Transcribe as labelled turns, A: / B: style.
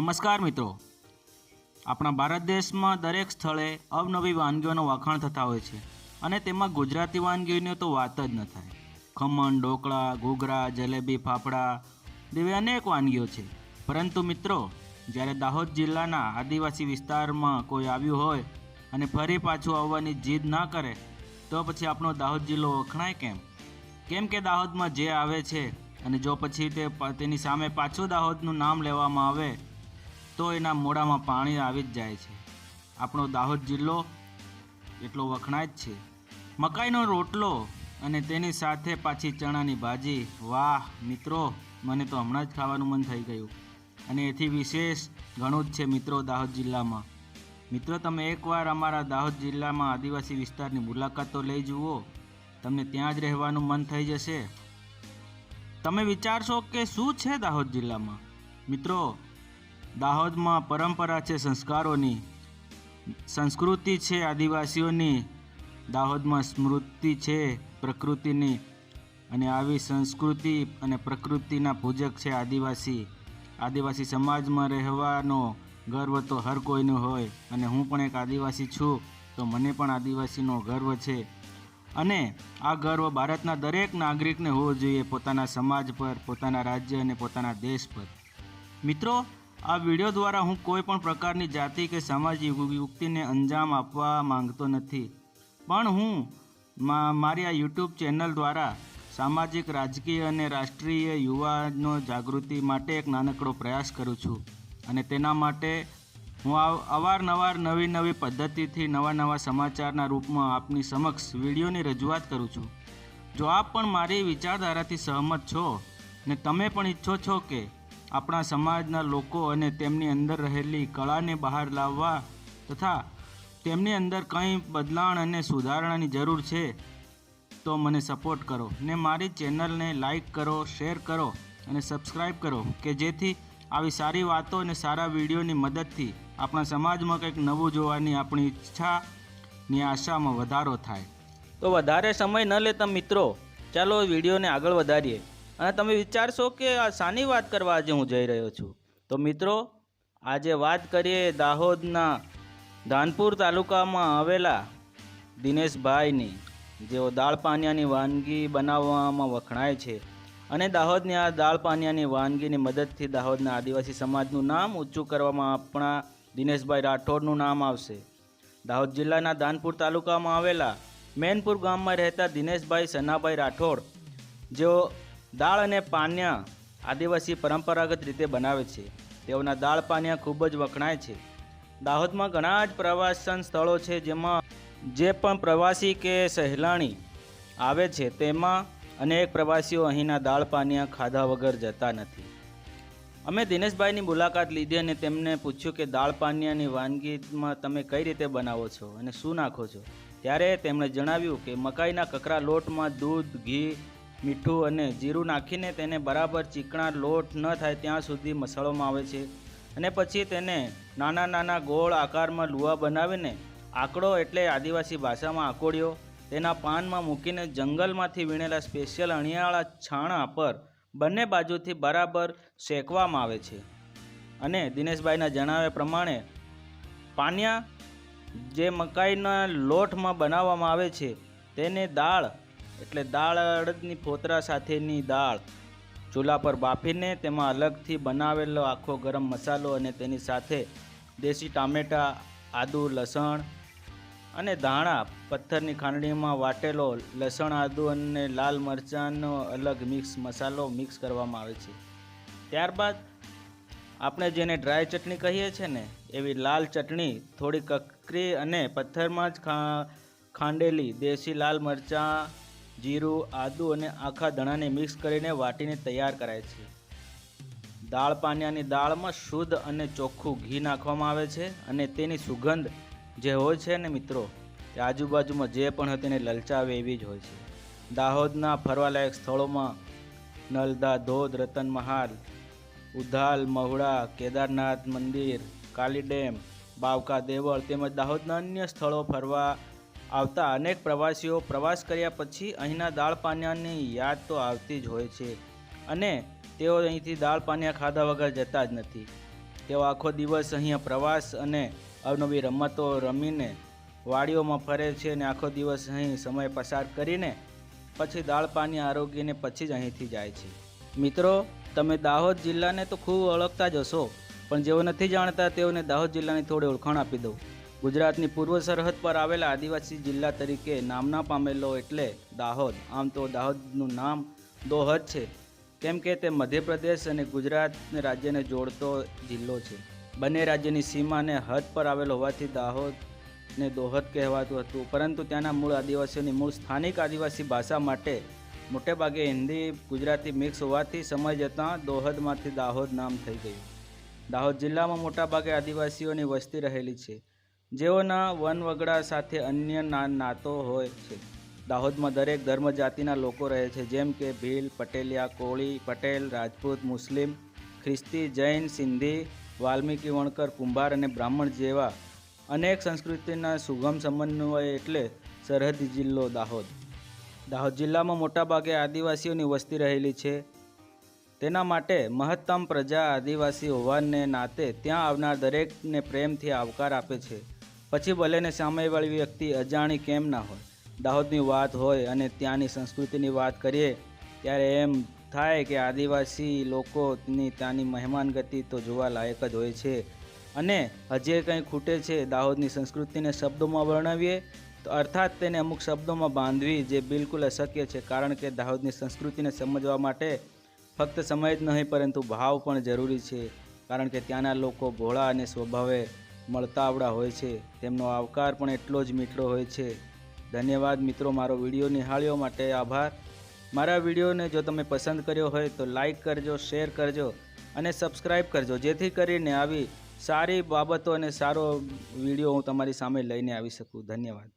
A: નમસ્કાર મિત્રો. આપણા ભારત દેશમાં દરેક સ્થળે અવનવી વાનગીઓનો વખાણ થતા હોય છે અને તેમાં ગુજરાતી વાનગીઓની તો વાત જ ન થાય. ખમણ, ઢોકળા, ઘૂઘરા, જલેબી, ફાફડા જેવી અનેક વાનગીઓ છે. પરંતુ મિત્રો, જ્યારે દાહોદ જિલ્લાના આદિવાસી વિસ્તારમાં કોઈ આવ્યું હોય અને ફરી પાછું આવવાની જીદ ના કરે, તો પછી આપણો દાહોદ જિલ્લો વખણાય કેમ? કેમ કે દાહોદમાં જે આવે છે અને જો પછી તે તેની સામે પાછું દાહોદનું નામ લેવામાં આવે તો એના મોઢામાં પાણી આવી જ જાય છે. આપણો દાહોદ જિલ્લો એટલો વખણાય જ છે. મકાઈનો રોટલો અને તેની સાથે પાછી ચણાની ભાજી, વાહ, મિત્રો, મને તો હમણાં જ ખાવાનું મન થઈ ગયું. અને એથી વિશેષ ઘણું જ છે મિત્રો દાહોદ જિલ્લામાં. મિત્રો, તમે એકવાર અમારા દાહોદ જિલ્લામાં આદિવાસી વિસ્તારની મુલાકાત લઈ જુઓ. તમને ત્યાં જ રહેવાનું મન થઈ જશે. તમે વિચારશો કે શું છે દાહોદ જિલ્લામાં? મિત્રો દાહોદમાં પરંપરા છે સંસ્કારોની. સંસ્કૃતિ છે આદિવાસીઓની. દાહોદમાં સ્મૃતિ છે પ્રકૃતિની. અને આવી સંસ્કૃતિ અને પ્રકૃતિના પૂજક છે આદિવાસી. આદિવાસી સમાજમાં રહેવાનો ગર્વ તો હર કોઈનો હોય. અને હું પણ એક આદિવાસી છું, તો મને પણ આદિવાસીનો ગર્વ છે. અને આ ગર્વ ભારતના દરેક નાગરિકને હોવો જોઈએ પોતાના સમાજ પર, પોતાના રાજ્ય અને પોતાના દેશ પર. મિત્રો આ વીડિયો દ્વારા હું કોઈ પણ પ્રકારની જાતિ કે સામાજિક યુક્તિને અંજામ આપવા માંગતો નથી. પણ હું મારી આ યુટ્યુબ ચેનલ દ્વારા સામાજિક, રાજકીય અને રાષ્ટ્રીય યુવાનો જાગૃતિ માટે એક નાનકડો પ્રયાસ કરું છું. અને તેના માટે હું અવારનવાર નવી નવી પદ્ધતિથી નવા નવા સમાચારના રૂપમાં આપની સમક્ષ વિડીયોની રજૂઆત કરું છું. જો આપ પણ મારી વિચારધારાથી સહમત છો, ને તમે પણ ઈચ્છો છો કે આપણા સમાજના લોકો અને તેમની અંદર રહેલી કળાને બહાર લાવવા તથા તેમની અંદર કંઈ બદલાણ અને સુધારણાની જરૂર છે, તો મને સપોર્ટ કરો. ને મારી ચેનલને લાઈક કરો શેર કરો અને સબસ્ક્રાઈબ કરો, કે જેથી આવી સારી વાતો અને સારા વિડીયોની મદદથી આપણા સમાજમાં કંઈક નવું જોવાની આપણી ઈચ્છાની આશામાં વધારો થાય. તો વધારે સમય ન લેતા મિત્રો, ચાલો વિડીયોને આગળ વધારીએ. અને તમે વિચારશો કે આ શાની વાત કરવા આજે હું જઈ રહ્યો છું? તો મિત્રો, આજે વાત કરીએ દાહોદના ધાનપુર તાલુકામાં આવેલા દિનેશભાઈની, જેઓ દાળ પાનિયાની વાનગી બનાવવામાં વખણાય છે. અને દાહોદની આ દાળ પાનિયાની વાનગીની મદદથી દાહોદના આદિવાસી સમાજનું નામ ઊંચું કરવામાં આપણા દિનેશભાઈ રાઠોડનું નામ આવશે. દાહોદ જિલ્લાના દાનપુર તાલુકામાં આવેલા મેનપુર ગામમાં રહેતા દિનેશભાઈ સનાભાઈ રાઠોડ, જેઓ દાળ અને પાન્યા આદિવાસી પરંપરાગત રીતે બનાવે છે. તેઓના દાળ પાન્યા ખૂબ જ વખણાય છે. દાહોદમાં ઘણા જ પ્રવાસન સ્થળો છે જેમાં જે પણ પ્રવાસી કે સહેલાણી આવે છે તેમાં અનેક પ્રવાસીઓ અહીંના દાળ પાનિયા ખાધા વગર જતા નથી. અમે દિનેશભાઈની મુલાકાત લીધી અને તેમને પૂછ્યું કે દાળ પાનિયાની વાનગીમાં તમે કઈ રીતે બનાવો છો અને શું નાખો છો? ત્યારે તેમણે જણાવ્યું કે મકાઈના કકરા લોટમાં દૂધ, ઘી મીઠું અને જીરું નાખીને તેને બરાબર ચીકણા લોટ ન થાય ત્યાં સુધી મસળવામાં આવે છે. અને પછી તેને નાના નાના ગોળ આકારમાં લુવા બનાવીને આંકડો એટલે આદિવાસી ભાષામાં આકોડિયો, તેના પાનમાં મૂકીને જંગલમાંથી વીણેલા સ્પેશિયલ અણિયાળા છાણા પર બંને બાજુથી બરાબર શેકવામાં આવે છે. અને દિનેશભાઈના જણાવ્યા પ્રમાણે પાનિયા જે મકાઈના લોટમાં બનાવવામાં આવે છે, તેને દાળ એટલે દાળ અડદની ફોતરા સાથેની દાળ ચૂલા પર બાફીને તેમાં અલગથી બનાવેલો આખો ગરમ મસાલો અને તેની સાથે દેશી ટામેટાં, આદુ, લસણ અને ધાણા પથ્થરની ખાંડણીમાં વાટેલો લસણ, આદુ અને લાલ મરચાંનો અલગ મિક્સ મસાલો મિક્સ કરવામાં આવે છે. ત્યારબાદ આપણે જેને ડ્રાય ચટણી કહીએ છીએ ને, એવી લાલ ચટણી થોડી કકરી અને પથ્થરમાં જ ખાંડેલી દેશી લાલ મરચાં જીરું, આદુ અને આખા ધણાને મિક્સ કરીને વાટીને તૈયાર કરાય છે. દાળ પાનિયાની દાળમાં શુદ્ધ અને ચોખ્ખું ઘી નાખવામાં આવે છે અને તેની સુગંધ જે હોય છે ને મિત્રો, તે આજુબાજુમાં જે પણ હોય તેને લલચાવે એવી જ હોય છે. દાહોદના ફરવાલાયક સ્થળોમાં નલદા ધોધ, રતન મહાલ, ઉધાલ, મહુડા, કેદારનાથ મંદિર, કાલી ડેમ, બાવકા દેવળ તેમજ દાહોદના અન્ય સ્થળો ફરવા આવતા અનેક પ્રવાસીઓ પ્રવાસ કર્યા પછી અહીંના દાળ પાનિયાની યાદ તો આવતી જ હોય છે. અને તેઓ અહીંથી દાળ પાનિયા ખાધા વગર જતા જ નથી. તેઓ આખો દિવસ અહીંયા પ્રવાસ અને અવનવી રમતો રમીને વાડીઓમાં ફરે છે અને આખો દિવસ અહીં સમય પસાર કરીને પછી દાળ પાણી આરોગ્યને પછી જ અહીંથી જાય છે. મિત્રો, તમે દાહોદ જિલ્લાને તો ખૂબ ઓળખતા જ હશો, પણ જેઓ નથી જાણતા તેઓને દાહોદ જિલ્લાની થોડી ઓળખાણ આપી દઉં. ગુજરાતની પૂર્વ સરહદ પર આવેલા આદિવાસી જિલ્લા તરીકે નામના પામેલો એટલે દાહોદ. આમ તો દાહોદનું નામ દોહદ છે. કેમ કે તે મધ્યપ્રદેશ અને ગુજરાત રાજ્યને જોડતો જિલ્લો છે. બંને રાજ્યની સીમાને હદ પર આવેલો હોવાથી દાહોદ ને દોહદ કહેવાતું હતું. પરંતુ ત્યાંના મૂળ આદિવાસીઓની મૂળ સ્થાનિક આદિવાસી ભાષા માટે મોટેભાગે હિન્દી, ગુજરાતી મિક્સ હોવાથી સમય જતાં દોહદમાંથી દાહોદ નામ થઈ ગયું. દાહોદ જિલ્લામાં મોટાભાગે આદિવાસીઓની વસ્તી રહેલી છે. જેઓના વનવગડા સાથે અન્ય નાતો હોય છે. દાહોદમાં દરેક ધર્મ જાતિના લોકો રહે છે, જેમ કે ભીલ, પટેલિયા, કોળી, પટેલ, રાજપૂત, મુસ્લિમ, ખ્રિસ્તી, જૈન, સિંધી, વાલ્મીકી, વણકર, કુંભાર અને બ્રાહ્મણ જેવા અનેક સંસ્કૃતિના સુગમ સમન્વય એટલે સરહદી જિલ્લો દાહોદ. દાહોદ જિલ્લામાં મોટાભાગે આદિવાસીઓની વસ્તી રહેલી છે. તેના માટે મહત્તમ પ્રજા આદિવાસી હોવાને નાતે ત્યાં આવનાર દરેકને પ્રેમથી આવકાર આપે છે. પછી ભલેને સામેવાળી વ્યક્તિ અજાણી કેમ ના હોય, દાહોદની વાત હોય અને ત્યાંની સંસ્કૃતિની વાત કરીએ, ત્યારે એમ થાય કે આદિવાસી લોકોની ત્યાંની મહેમાન ગતિ તો જોવા લાયક જ હોય છે. અને હજી કંઈ ખૂટે છે દાહોદની સંસ્કૃતિને શબ્દોમાં વર્ણવીએ, તો અર્થાત તેને અમુક શબ્દોમાં બાંધવી જે બિલકુલ અશક્ય છે, કારણ કે દાહોદની સંસ્કૃતિને સમજવા માટે ફક્ત સમય જ નહીં, પરંતુ ભાવ પણ જરૂરી છે, કારણ કે ત્યાંના લોકો ભોળા અને સ્વભાવે મળતાવડા હોય છે. તેમનો આવકાર પણ એટલો જ મીઠો હોય છે. ધન્યવાદ મિત્રો, મારો વીડિયો નિહાળ્યો માટે આભાર. મારા વિડીયોને જો તમે પસંદ કર્યો હોય તો લાઈક કરજો, શેર કરજો અને સબસ્ક્રાઈબ કરજો. જેથી કરીને આવી સારી બાબતો અને સારો વીડિયો હું તમારી સામે લઈને આવી શકું. ધન્યવાદ.